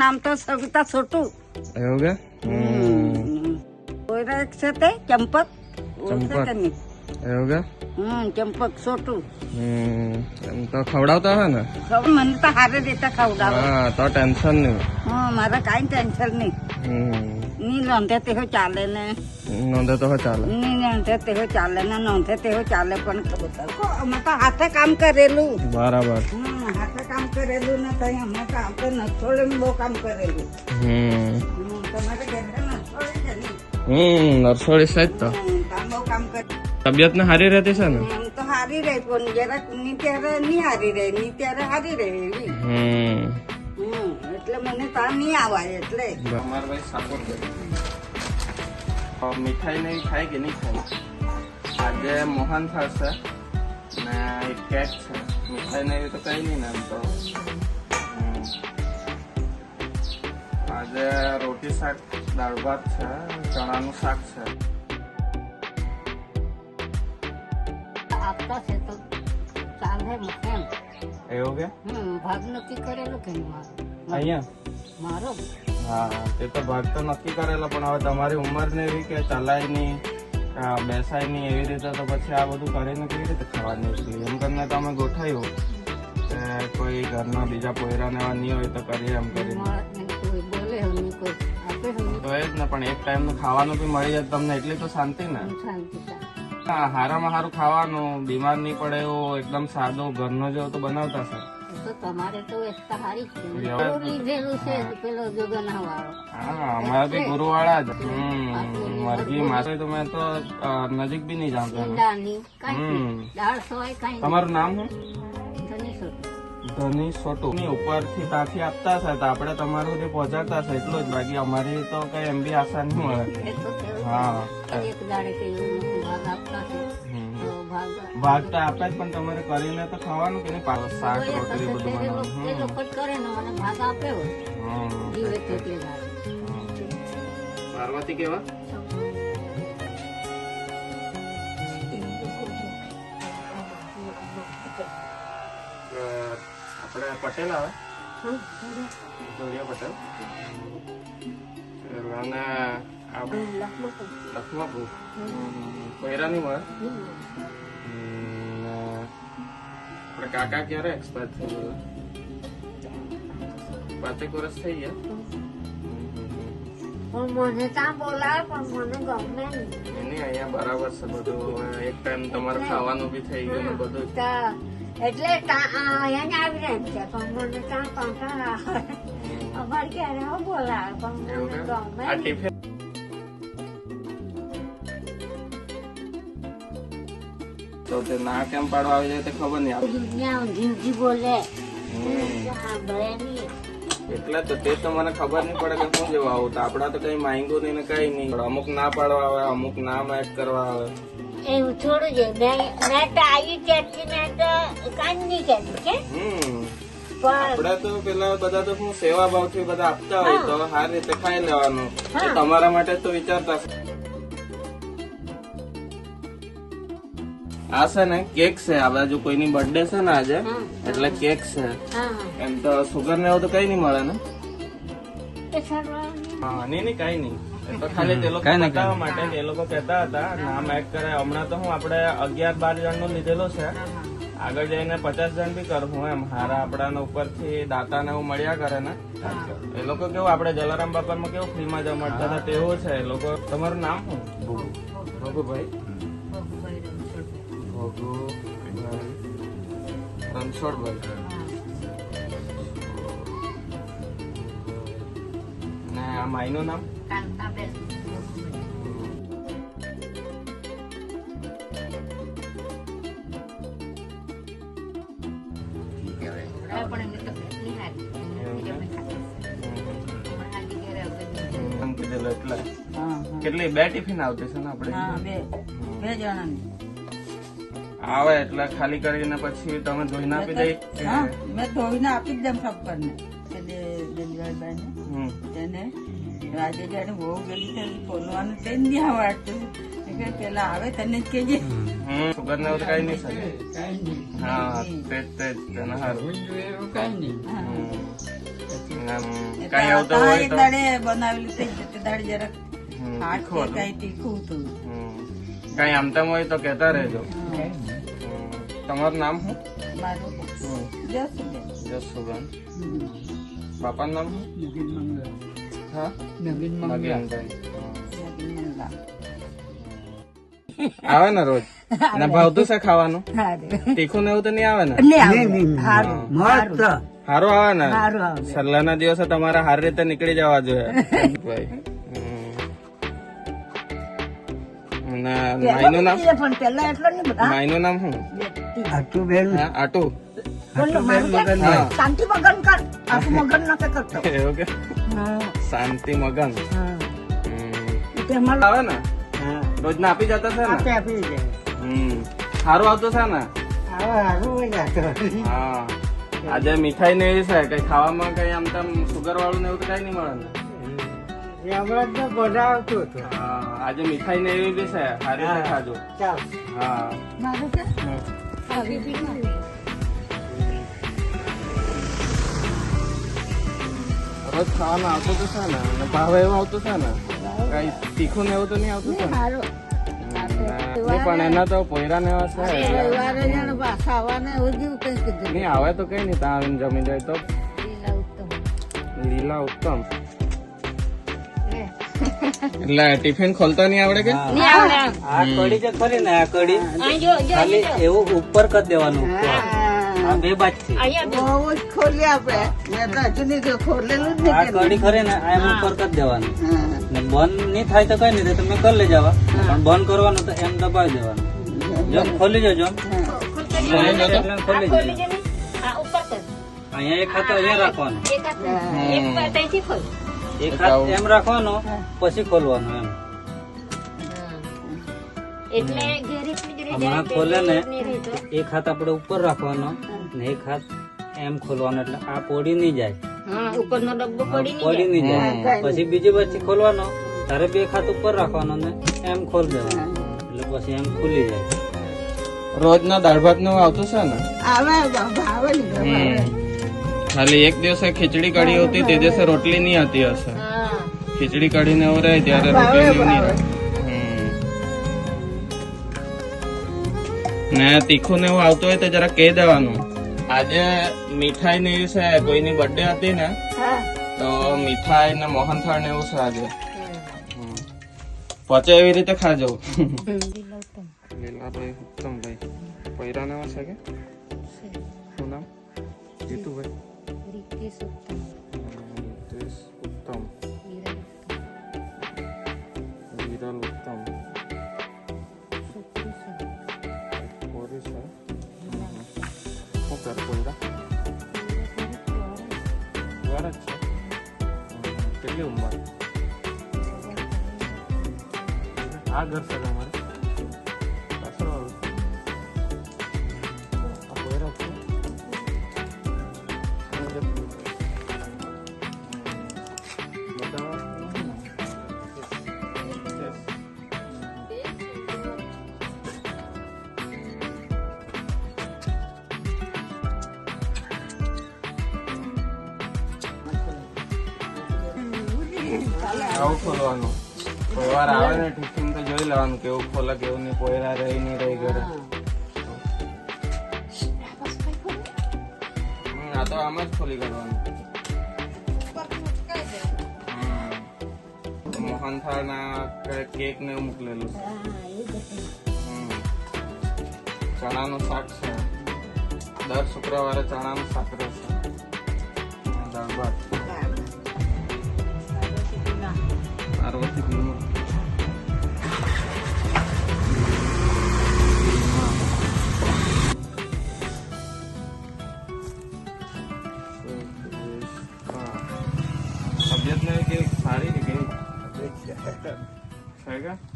નામ તો સવિતા છોટું એવું કે? હમ. એક છે તે? ચંપક? ચંપક. એવું કે? હમ ચંપક છોટું. એમ તો ખવડાવતા હોય ને? મને તો હારે રીતે ખવડાવે. હા તો ટેન્શન નહીં. હા મારે કાંઈ ટેન્શન નહીં. ની નોંધે તેહો ચાલે ને. નોંધે તો હો ચાલે. ની નોંધે તેહો ચાલે ને નોંધે તેહો ચાલે પણ તો અમે તો હાથે કામ કરેલું. બરાબર. હમ. કરેલું ને કઈ અમે તો આપણે નથોડે બહુ કામ કરેલું. તમારે ઘરે હમ નરસોડી તો. કામ બહુ તબિયત ને સારી રહેતી છે ને? તો હારી રહે પણ જરાકની ત્યારે ની સારી રહે ની ત્યારે સારી રહી એવી. હમ. હમ એટલે મને તાર નહીં આવાય એટલે. અમાર ભાઈ સાપોર મીઠાઈ નહીં ખાય કે નહીં ખાય? આજે મોહન થશે. ને એક કેક છે. મીઠાઈ ને એવી તો કઈ નહીં ને એમ તો. આજે રોટી શાક દાળ ભાત છે ચણાનું શાક છે. આપતા છે તો ચાલે એમ એવું કે? ભાગ નક્કી કરેલો કે મારો? અહીંયા? મારો? હા તે તો ભાગ તો નક્કી કરેલો પણ હવે તમારી ઉંમર ને એવી કે ચલાય નહીં. આ બેસાય નહીં એવી રીતે તો પછી આ બધું કરીને કેવી રીતે ખાવાની છે? એમ કરીને તો તમે ગોઠવ્યું કે કોઈ ઘરના બીજા પોયરા ને નહીં હોય તો કરીએ એમ કરીને. તો એ જ ને પણ એક ટાઈમનું ખાવાનું બી મળી જાય તમને એટલી તો શાંતિ ને? હા હારામાં હારું ખાવાનું બીમાર નહીં પડે એવું એકદમ સાદું ઘરનો જેવો તો બનાવતા છે એ તો તમારે તો એકતા હારી છે એવું. લીધેલું છે પેલો જોગના વાળો હા અમારા બી ગુરુવાળા જ. મરઘી મારે તો મેં તો નજીક બી નહીં જાણતો. ઈંડાની કાંઈ દાળ સોય કાંઈ તમારું નામ શું? ધની સોટું. ધની સોટુ. ની ઉપરથી ત્યાંથી આપતા હશે તો આપણે તમારું જે પહોંચાડતા હશે એટલું જ. બાકી અમારી તો કઈ એમ બી આશા નહીં મળે. એક દાડે કે એવું ભાગ આપતા છે. હમ. તો ભાગ ભાગ તો આપે જ પણ તમારે કરીને તો ખાવાનું કે નહીં? પાછું શાક રોટલી બધું બનાવવાનું. એ લોકો કરે ને મને ભાગ આપે હોય. જીવે તેટલે પાર્વતી કેવા? આપણે પટેલ આવે. પટેલ. અને આ લખમાપુર કોયરાની મળે હમ, આપણે કાકા ક્યારે એક્સપાયર થઈ ગયેલા પાંચેક વર્ષ થઈ ગયા પણ મને ત્યાં બોલાવે પણ મને ગમે નહીં એની અહીંયા બરાબર છે બધું હવે એક ટાઈમ તમારે ખાવાનું બી થઈ ગયું ને બધું જ. તા- એટલે તા- આ અહીંયા આવી રહે છે પણ મને ત્યાં કંટાળા આવે. અમારે ક્યારે આવું બોલાવે પણ એવું મને કે? ગમે તો તે ના કેમ પાડવા આવી જાય તે ખબર નહીં આવે. બોલે. એટલે તો તે તો મને ખબર નહીં પડે કે શું જેવું આવું તો આપડા તો કઈ માંગ્યું નહીં ને કઈ નહીં. અમુક ના પાડવા આવે અમુક ના મેચ કરવા આવે. એવું થોડું છે મેં મેં તો આવી મેં તો કાંઈ નહીં કહેતી કે આપડે તો પેલા બધા તો શું સેવા ભાવથી બધા આપતા હોય તો સારી રીતે ખાઈ લેવાનું. તમારા માટે તો વિચારતા આ છે ને કેક છે આ બાજુ કોઈની બર્થડે છે ને આજે એટલે કેક છે. એમ તો સુગર ને એવું તો કઈ નહીં મળે ને? હા નહીં નહીં કઈ નહીં. એ તો ખાલી તે લોકો બતાવવા માટે એ લોકો કહેતા હતા નામ એડ કરે હમણાં તો હું આપણે અગિયાર બાર જણ નો લીધેલો છે. આગળ જઈને પચાસ જણ બી કરું એમ. હારા આપણા ઉપરથી દાતા ને એવું મળ્યા કરે ને. એ લોકો કેવું આપણે જલારામ બાપા માં કેવું ફ્રી માં જમાડતા હતા તેવું છે. એ લોકો તમારું નામ શું? ભોગુભાઈ. ભોગુભાઈ રણછોડભાઈ. ને આ માઈનું નામ? કાંતાબેન. કેટલી બે ટિફિન આવતી છે ને આપણે? હા, બે. બે જણાની. આવે એટલે ખાલી કરીને પછી તમે ધોઈને આપી દઈ. હા મેં ધોઈને આપી જ દઉં હમ. તેને આજે જાણે બહુ ગયેલી છે બોલવાનું તે જ નહીં આવડતું એટલે પેલા આવે તને જ કહેજે. હમ. સુગર ને કઈ નહીં સર હા તે જ તે જ તેને હારું. કઈ નહીં. કઈ આવતો હોય તો બનાવેલી તે જ દાડે જરાક હાથ. કઈ તીખું હતું. કઈ આમ તેમ હોય તો કહેતા રહેજો. તમારું નામ શું? જસુબેન. બાપાનું નામ હા. નગીન. આવે ને રોજ? ને ભાવતું છે ખાવાનું? તીખું ને એવું તો નહીં આવે ને? સારું આવે ને? સારું ના દિવસે તમારે સારી રીતે નીકળી જવા જોઈએ. ને માઈનું નામ? પણ એટલો બધા નામ શું? હા, આટુ. મારું હા. શાંતિ મગન કર. આખું મગન ન કરતો. એવું કે? શાંતિ મગન. આવે ને? રોજ ના આપી જતા છે ને? આપી સારું આવતો છે ને? હા આજે મીઠાઈ ને એવી છે કઈ ખાવામાં કઈ આમ તેમ સુગર વાળું ને એવું તો કઈ નહીં મળે ને? હા આજે મીઠાઈ ને એવી બી છે સારી રીતે ખાજો હા. રોજ ખાવાનું આવતું તો છે ને અને ભાવે એવું આવતું છે ને કઈ તીખું ને એવું તો નહીં આવતું છે? ને પણ એના તો પોયરા ને એવા છે. નહીં આવે તો કઈ નહીં ત્યાં આવીને જમી જાય તો. લીલા ઉત્તમ. એટલે ટિફિન ખોલતા નહીં આવડે કે? નહીં આવડે આ કડી જે ખરી ને આ કડી જો, જો, ખાલી એવું ઉપર કરી દેવાનું આ બે બાજ છે બહુ જ ખોલી આપે મેં તો હજુ નહીં ખોલેલું જ આ કડી ખરી ને આ એમ ઉપર કરી દેવાનું. ને બંધ નહીં થાય તો કઈ નહીં તમે કરી લઈ જવા પણ બંધ કરવાનું તો એમ દબાવી દેવાનું. જેમ ખોલી જજો. ખોલી જજો. અહીંયા એક હાથ અહીંયા રાખવાનું. એક હાથ. એક ત્યાંથી ખોલ. એક હાથ એમ રાખવાનો પછી ખોલવાનો એમ. એટલે ઘેરી પીજરી હમણાં ખોલે ને એક હાથ આપણે ઉપર રાખવાનો ને એક હાથ એમ ખોલવાનો એટલે આ પોડી નહીં જાય. હા ઉપરનો ડબ્બો પડી નહીં જાય. પછી બીજી બાજુ ખોલવાનો તારે બે ખાત ઉપર રાખવાનો ને એમ ખોલ દેવાનો. એટલે પછી એમ ખુલી જાય. રોજના દાળ ભાતનું આવતું છે ને? આવે ભાવે. ખાલી એક દિવસે ખીચડી કઢી હતી તે દિવસે રોટલી નહીં હતી હશે. ખીચડી કાઢીને એવું રહે ત્યારે રોટલી નહીં રહે. ને તીખું ને એવું આવતું હોય તો જરા કહી દેવાનું. આજે મીઠાઈ ને એવું છે કોઈની બર્થડે હતી ને તો મીઠાઈ ને મોહનથાળ ને એવું છે આજે. પચે એવી રીતે ખાજો. લીલાભાઈ ઉત્તમભાઈ. પૈરા ને છે કે? રિતેશ ઉત્તમ વિરલ ઉત્તમ કોરી છે શું કરે કોયરા વાર જ છે હમ. કેટલી ઉંમર આ ઘર છે તમારે આવું ખોલવાનું. કોઈ વાર આવે ને ટિફિન તો જોઈ લેવાનું કેવું ખોલે કેવું નહીં પોયરા રહી નહીં રહી ઘરે. આ તો આમ જ ખોલી કાઢવાનું. મોહનથાળ ના કેક ને એવું મોકલેલું. ચણાનું શાક છે. દર શુક્રવારે ચણાનું શાક રહેશે. દાળ ભાત.